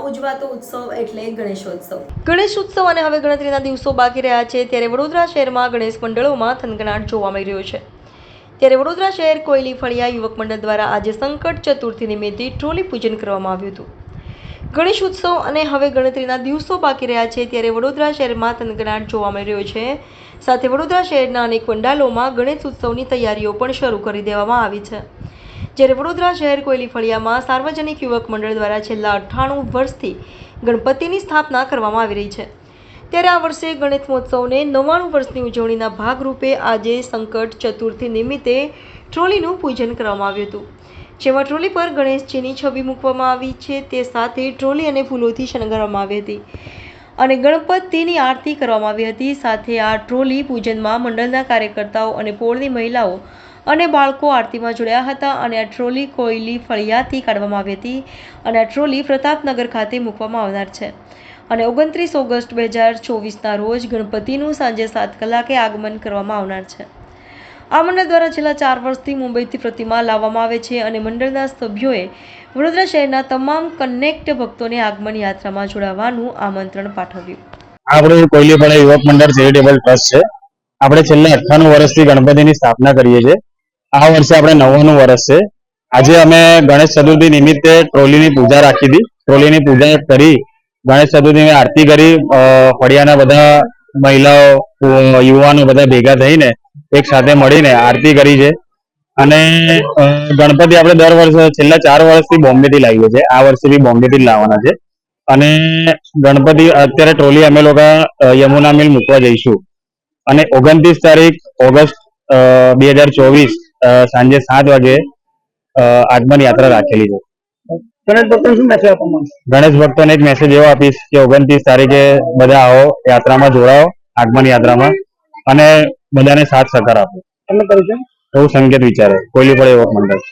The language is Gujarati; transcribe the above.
ઉજવાતો ઉત્સવ એટલે ગણેશોત્સવ. ગણેશ ઉત્સવ અને હવે ગણતરીના દિવસો બાકી રહ્યા છે, ત્યારે વડોદરા શહેરમાં ગણેશ મંડળોમાં થનગનાટ જોવા મળી રહ્યો છે. ત્યારે વડોદરા શહેર કોયલી ફળિયા યુવક મંડળ દ્વારા આજે સંકટ ચતુર્થી નિમિત્તે ટ્રોલી પૂજન કરવામાં આવ્યું હતું. ગણેશ ઉત્સવ અને હવે ગણતરીના દિવસો બાકી રહ્યા છે, ત્યારે વડોદરા શહેરમાં થનગનાટ જોવા મળી રહ્યો છે. સાથે વડોદરા શહેરના અનેક પંડાલોમાં ગણેશ ઉત્સવની તૈયારીઓ પણ શરૂ કરી દેવામાં આવી છે. જ્યારે વડોદરા શહેર કોયલી ફળિયામાં સાર્વજનિક યુવક મંડળ દ્વારા છેલ્લા અઠ્ઠાણું વર્ષથી ગણપતિની સ્થાપના કરવામાં આવી રહી છે. ત્યારે આ વર્ષે ગણેશ મહોત્સવને નવ્વાણું વર્ષની ઉજવણીના ભાગરૂપે આજે સંકટ ચતુર્થી નિમિત્તે ટ્રોલીનું પૂજન કરવામાં આવ્યું હતું. જેમાં ટ્રોલી પર ગણેશજીની છબી મૂકવામાં આવી છે. તે સાથે ટ્રોલી અને ફૂલોથી શણગારવામાં આવી હતી અને ગણપતિની આરતી કરવામાં આવી હતી. સાથે આ ટ્રોલી પૂજનમાં મંડળના કાર્યકર્તાઓ અને પોળની મહિલાઓ અને બાળકો આરતીમાં જોડાયા હતા અને આ ટ્રોલી કોયલી ફળિયાથી કાઢવામાં આવી હતી અને આ ટ્રોલી પ્રતાપનગર ખાતે મૂકવામાં આવનાર છે. અને ઓગણત્રીસ ઓગસ્ટ બે હજાર ચોવીસના રોજ ગણપતિનું સાંજે સાત કલાકે આગમન કરવામાં આવનાર છે. આ મંડળ દ્વારા છેલ્લા ચાર વર્ષથી મુંબઈથી પ્રતિમા લાવવામાં આવે છે અને મંડળના સભ્યોએ વડોદરા શહેરના તમામ કનેક્ટ ભક્તોને આગમન યાત્રામાં જોડાવાનું આમંત્રણ પાઠવ્યું. આપણું કોયલીપાડા યુવક મંડળ ચેરિટેબલ ટ્રસ્ટ છે, આપણે છેલ્લા અઠ્ઠાણું વર્ષથી ગણપતિની સ્થાપના કરીએ છીએ. આ વર્ષે આપણે નવ્વાણું વર્ષ છે. આજે અમે ગણેશ ચતુર્થી નિમિત્તે ટ્રોલીની પૂજા રાખી હતી. ટ્રોલીની પૂજા કરી, ગણેશ ચતુર્થી આરતી કરી ફળિયાના બધા મહિલાઓ યુવાનો બધા ભેગા થઈને એક સાથે મળીને આરતી કરી છે. અને ગણપતિ આપણે દર વર્ષે, છેલ્લા ચાર વર્ષથી બોમ્બેથી લાવીએ છીએ. આ વર્ષે બી બોમ્બેથી જ લાવવાના છે. અને ગણપતિ, અત્યારે ટ્રોલી અમે લોકો યમુના મિલ મૂકવા જઈશું. અને ઓગણત્રીસ તારીખ ઓગસ્ટ બે હજાર ચોવીસ સાંજે સાત વાગે આગમન યાત્રા રાખેલી છે. ગણેશ ભક્તોને શું મેસેજ આપવા માંગશો? ગણેશ ભક્તોને એક મેસેજ એવો આપીશ કે ઓગણત્રીસ તારીખે બધા આવો યાત્રામાં જોડાઓ આગમન યાત્રામાં અને બધાને સાથ સહકાર આપો. તમે કર્યું છે? એવું સંકેત વિચારે. કોઈલી પડે એવો મંડળ